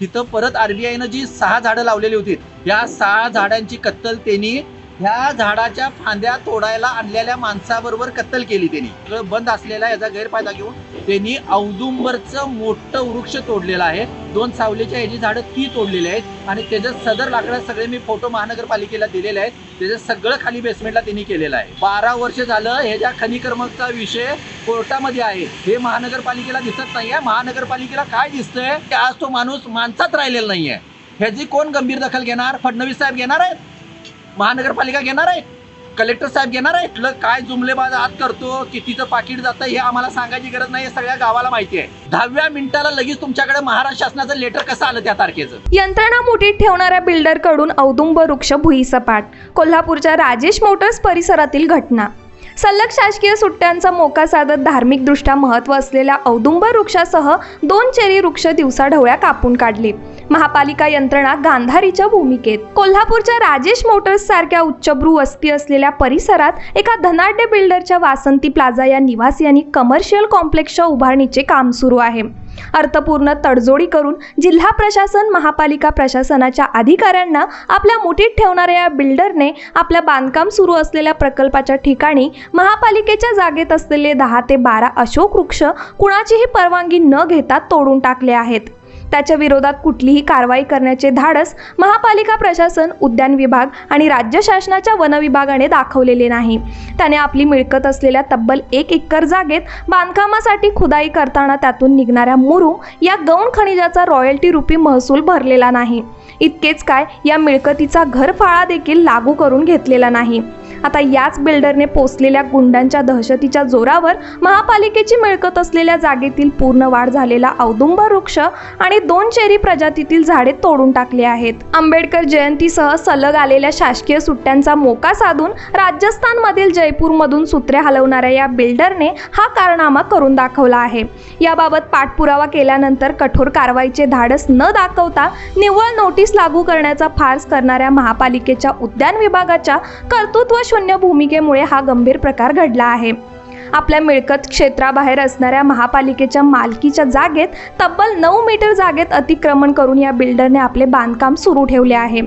तिथं परत आरबीआयनं जी सहा झाडं लावलेली होती या सहा झाडांची कत्तल त्यांनी ह्या झाडाच्या फांद्या तोडायला आणलेल्या माणसाबरोबर कत्तल केली त्यांनी. बंद असलेला याचा गैरफायदा घेऊन त्यांनी औदुंबरचं मोठं वृक्ष तोडलेलं आहे. दोन सावलीच्या ह्याची झाडं ती तोडलेली आहेत आणि त्याच्या सदर लाकडं सगळे मी फोटो महानगरपालिकेला दिलेले आहेत. त्याचं सगळं खाली बेसमेंटला त्यांनी केलेलं आहे. बारा वर्ष झालं ह्याच्या खनिकर्मकचा विषय कोर्टामध्ये आहे हे महानगरपालिकेला दिसत नाहीये महानगरपालिकेला काय दिसतंय? की आज तो माणूस माणसात राहिलेला नाहीये. ह्याची कोण गंभीर दखल घेणार? फडणवीस साहेब घेणार आहेत? महानगरपालिका घेणार आहे? कलेक्टर साहेब घेणार आहे इथलं काय जुमलेबाज आत करतो कितीचं पाकिट जातं हे आम्हाला सांगायची गरज नाही सगळ्या गावाला माहिती आहे. दहाव्या मिनिटाला लगेच तुमच्याकडे महाराष्ट्र शासनाचं लेटर कसं आलं त्या तारखेचं? यंत्रणा मोठीत ठेवणाऱ्या बिल्डरकडून औदुंब वृक्ष भुईसपाट कोल्हापूरच्या राजेश मोटर्स परिसरातील घटना. सलग शासकीय सुट्ट्यांचा मोका साधत धार्मिकदृष्ट्या महत्त्व असलेल्या औदुंब वृक्षासह दोन चेरी वृक्ष दिवसाढवळ्या कापून काढले. महापालिका यंत्रणा गांधारीच्या भूमिकेत. कोल्हापूरच्या राजेश मोटर्स सारख्या उच्चभ्रू वस्ती असलेल्या परिसरात एका धनाढ्य बिल्डरच्या वासंती प्लाझा या निवासियांनी कमर्शियल कॉम्प्लेक्सच्या उभारणीचे काम सुरू आहे. अर्थपूर्ण तडजोडी करून जिल्हा प्रशासन महापालिका प्रशासनाच्या अधिकाऱ्यांना आपल्या मुठीत ठेवणाऱ्या या बिल्डरने आपल्या बांधकाम सुरू असलेल्या प्रकल्पाच्या ठिकाणी महापालिकेच्या जागेत असलेले दहा ते बारा अशोक वृक्ष कुणाचीही परवानगी न घेता तोडून टाकले आहेत. त्याच्या विरोधात कुठलीही कारवाई करण्याचे धाडस महापालिका प्रशासन उद्यान विभाग आणि राज्य शासनाच्या वन विभागाने दाखवलेले नाही. त्याने आपली मिळकत असलेल्या तब्बल एक एकर जागेत बांधकामासाठी खुदाई करताना त्यातून निघणाऱ्या मुरू या गौण खनिजाचा रॉयल्टी रुपी महसूल भरलेला नाही. इतकेच काय या मिळकतीचा घरफाळा देखील लागू करून घेतलेला नाही. आता याच बिल्डरने पोचलेल्या गुंडांच्या दहशतीच्या जोरावर महापालिकेची मिळकत असलेल्या जागेतील पूर्ण वाढ झालेला औदुंब वृक्ष आणि दोन चेरी प्रजातीतील झाडे तोडून टाकली आहेत. आंबेडकर जयंतीसह सलग आलेल्या शासकीय सुट्ट्यांचा मोका साधून राजस्थानमधील जयपूरमधून सूत्रे हलवणाऱ्या या बिल्डरने हा कारनामा करून दाखवला आहे. याबाबत पाठपुरावा केल्यानंतर कठोर कारवाईचे धाडस न दाखवता निव्वळ नोटीस लागू करण्याचा फार्स करणाऱ्या महापालिकेच्या उद्यान विभागाच्या कर्तृत्व शून्य भूमिकेमुळे हा गंभीर प्रकार घडला आहे. आपल्या मिळकत क्षेत्राबाहेर असणाऱ्या महापालिकेच्या मालकीच्या जागेत तब्बल नऊ मीटर जागेत अतिक्रमण करून या बिल्डरने आपले बांधकाम सुरू ठेवले आहे.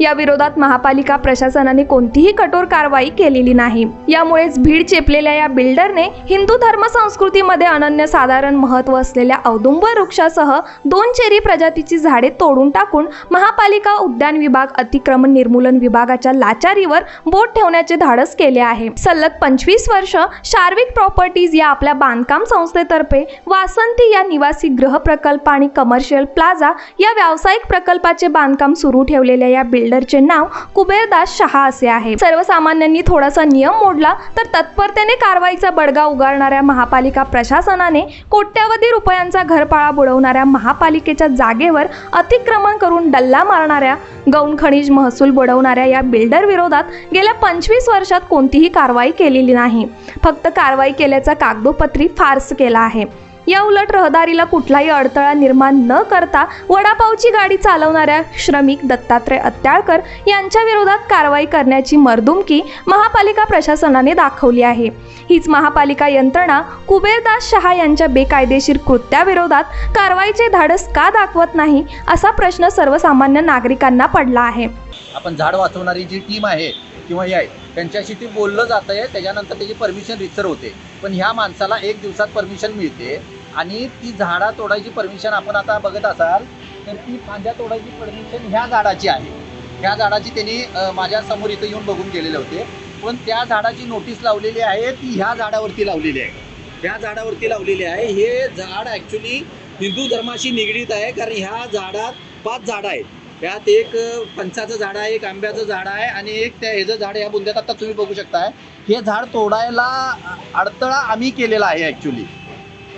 या विरोधात महापालिका प्रशासनाने कोणतीही कठोर कारवाई केलेली नाही. यामुळेच भीड चेपलेल्या या बिल्डरने हिंदू धर्म संस्कृतीमध्ये अनन्यसाधारण महत्त्व असलेल्या औदुंब वृक्षासह दोन चेरी प्रजातीची झाडे तोडून टाकून महापालिका उद्यान विभाग अतिक्रमण निर्मूलन विभागाच्या लाचारीवर बोट ठेवण्याचे धाडस केले आहे. सलग पंचवीस वर्ष शार्विक प्रॉपर्टीज या आपल्या बांधकाम संस्थेतर्फे वासंती या निवासी गृह प्रकल्प आणि कमर्शियल प्लाझा या व्यावसायिक प्रकल्पाचे बांधकाम सुरू ठेवलेल्या या बिल्डरचे नाव कुबेरदास शहा असे आहे. सर्वसामान्यांनी थोडासा नियम मोडला तर तत्परतेने कारवाईचा बडगा उगारणाऱ्या महापालिका प्रशासनाने कोट्यावधी रुपयांचा घरपाळा बुडवणाऱ्या महापालिकेच्या जागेवर अतिक्रमण करून डल्ला मारणाऱ्या गौण खनिज महसूल बुडवणाऱ्या या बिल्डर विरोधात गेल्या पंचवीस वर्षात कोणतीही कारवाई केलेली नाही. फक्त कार कारवाई केल्याचा कागदोपत्री फार्स केला आहे. या उलट रहदारीला कुठलाही अडथळा निर्माण न करता वडापावची गाडी चालवणाऱ्या श्रमिक दत्तात्रय अत्याळकर यांच्या विरोधात कारवाई करण्याची मर्दुमकी महापालिका प्रशासनाने दाखवली आहे. हीच महापालिका यंत्रणा कुबेरदास शहा यांच्या बेकायदेशीर कृत्याविरोधात कारवाईचे धाडस का दाखवत नाही असा प्रश्न सर्वसामान्य नागरिकांना पडला आहे. आपण झाड वाचवणारी जी टीम आहे किंवा हे आहे त्यांच्याशी ती बोललं जात आहे त्याच्यानंतर त्याची परमिशन रिचर होते. पण ह्या माणसाला एक दिवसात परमिशन मिळते आणि ती झाडा तोडायची परमिशन आपण आता बघत असाल तर ती फांद्या तोडायची परमिशन ह्या झाडाची आहे. ह्या झाडाची त्यांनी माझ्यासमोर इथं येऊन बघून गेलेले होते. पण त्या झाडाची नोटीस लावलेली आहे ती ह्या झाडावरती लावलेली आहे. ह्या झाडावरती लावलेली आहे. हे झाड ॲक्च्युली हिंदू धर्माशी निगडीत आहे कारण ह्या झाडात पाच झाडं आहेत. यात एक पंचाचं फणसाचं झाड आहे एक आंब्याचं झाड आहे आणि एक त्या ह्याचं झाड या बुंद्यात आता तुम्ही बघू शकताय. हे झाड तोडायला अडथळा आम्ही केलेला आहे ॲक्च्युली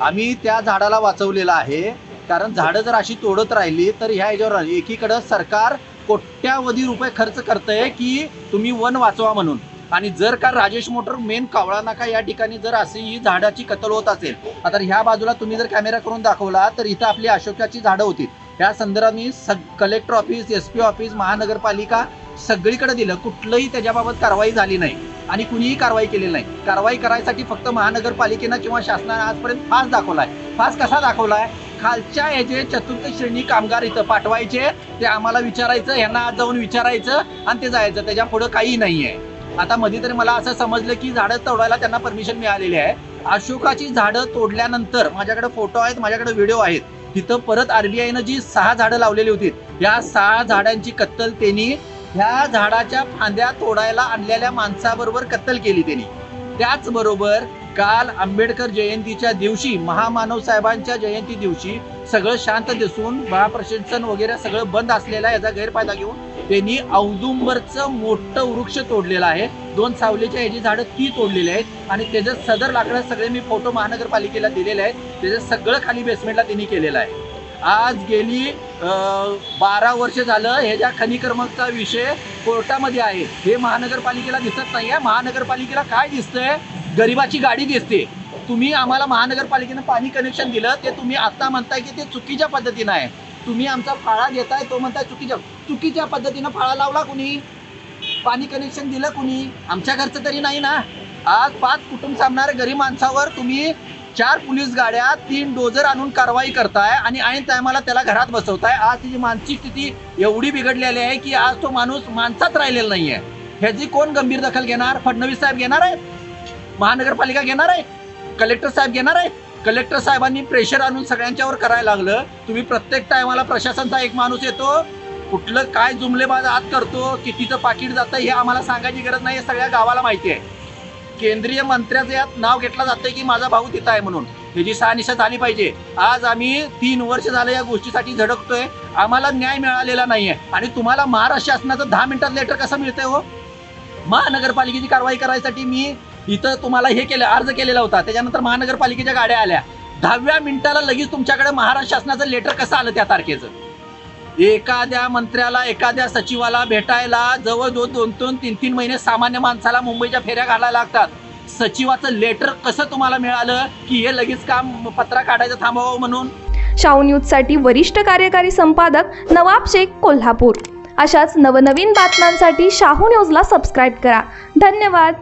आम्ही त्या झाडाला वाचवलेलं आहे. कारण झाडं जर अशी तोडत राहिली तर ह्या ह्याच्यावर एकीकडं सरकार कोट्यावधी रुपये खर्च करतंय की तुम्ही वन वाचवा म्हणून. आणि जर का राजेश मोटर मेन कावळा नाका या ठिकाणी जर अशी ही झाडाची कत्तल होत असेल आता ह्या बाजूला तुम्ही जर कॅमेरा करून दाखवला तर इथं आपली अशोकाची झाडं होती. या संदर्भात मी सग collector office S P office महानगरपालिका सगळीकडे दिलं. कुठलंही त्याच्याबाबत कारवाई झाली नाही आणि कुणीही कारवाई केलेली नाही. कारवाई करायसाठी फक्त महानगरपालिकेनं किंवा शासनानं आजपर्यंत फास दाखवलाय. फास कसा दाखवलाय? खालच्या याचे चतुर्थ श्रेणी कामगार इथं पाठवायचे ते आम्हाला विचारायचं यांना आज जाऊन विचारायचं आणि ते जायचं. त्याच्या पुढं काही आहे आता मध्ये तरी मला असं समजलं की झाडं तोडायला त्यांना परमिशन मिळालेली आहे. अशोकाची झाडं तोडल्यानंतर माझ्याकडे फोटो आहेत माझ्याकडे व्हिडिओ आहेत. तिथं परत आरबीआयनं जी सहा झाडं लावलेली होती या सहा झाडांची कत्तल त्यांनी ह्या झाडाच्या फांद्या तोडायला आणलेल्या माणसाबरोबर कत्तल केली त्यांनी. त्याचबरोबर काल आंबेडकर जयंतीच्या दिवशी महामानव साहेबांच्या जयंती दिवशी सगळं शांत दिसून महाप्रशासन वगैरे सगळं बंद असलेला याचा गैरफायदा घेऊन त्यांनी औदुंबरचं मोठं वृक्ष तोडलेलं आहे. दोन सावलीच्या ह्याची झाडं ती तोडलेली आहेत. आणि त्याचं सदर लाकडं सगळे मी फोटो महानगरपालिकेला दिलेले आहेत. त्याचं सगळं खाली बेसमेंटला त्यांनी केलेलं आहे. आज गेली बारा वर्ष झालं ह्याच्या खनिकर्मकचा विषय कोर्टामध्ये आहे. हे महानगरपालिकेला दिसत नाही आहे. महानगरपालिकेला काय दिसतंय? गरिबाची गाडी दिसते. तुम्ही आम्हाला महानगरपालिकेनं पाणी कनेक्शन दिलं. ते तुम्ही आता म्हणताय की ते चुकीच्या पद्धतीनं आहे. तुम्ही आमचा फाळा घेताय तो म्हणताय चुकीच्या चुकीच्या पद्धतीनं फाळा लावला कुणी? पाणी कनेक्शन दिलं कुणी? आमच्या घरचं तरी नाही ना. आज पाच कुटुंब सामणाऱ्या गरीब माणसावर तुम्ही चार पोलीस गाड्या तीन डोजर आणून कारवाई करताय आणि ऐन टायमाला त्याला घरात बसवताय. आज तिची मानसिक स्थिती एवढी बिघडलेली आहे की आज तो माणूस माणसात राहिलेला नाहीये. ह्याची कोण गंभीर दखल घेणार? फडणवीस साहेब घेणार आहेत? महानगरपालिका घेणार आहे कलेक्टर साहेब घेणार आहे कलेक्टर साहेबांनी प्रेशर आणून सगळ्यांच्यावर करायला लागलं. तुम्ही प्रत्येक टायमाला प्रशासनचा एक माणूस येतो. कुठलं काय जुमलेबाज आत करतो कितीचं पाकिट जातं हे आम्हाला सांगायची गरज नाही हे सगळ्या गावाला माहिती आहे. केंद्रीय मंत्र्याचं यात नाव घेतलं जातंय की माझा भाऊ तिथं आहे म्हणून. ह्याची सहानिशा झाली पाहिजे. आज आम्ही तीन वर्ष झालं या गोष्टीसाठी झडकतोय. आम्हाला न्याय मिळालेला नाही आहे आणि तुम्हाला महाराष्ट्र शासनाचं दहा मिनिटात लेटर कसं मिळतंय हो? महानगरपालिकेची कारवाई करायसाठी मी इथं तुम्हाला हे केलं अर्ज केलेला होता. त्याच्यानंतर महानगरपालिकेच्या गाड्या आल्या. दहाव्या मिनिटाला लगेच तुमच्याकडे महाराष्ट्र शासनाचं लेटर कसं आलं त्या तारखेचं? एखाद्या मंत्र्याला एखाद्या सचिवाला भेटायला जवळ दोन दोन दोन तीन तीन महिने सामान्य माणसाला मुंबईच्या फेऱ्या घालायला लागतात. सचिवाचं लेटर कसं तुम्हाला मिळालं की हे लगेच काम पत्रा काढायचं थांबवावं म्हणून? शाहू न्यूजसाठी वरिष्ठ कार्यकारी संपादक नवाब शेख कोल्हापूर. अशाच नवनवीन बातम्यांसाठी शाहू न्यूजला सबस्क्राईब करा. धन्यवाद.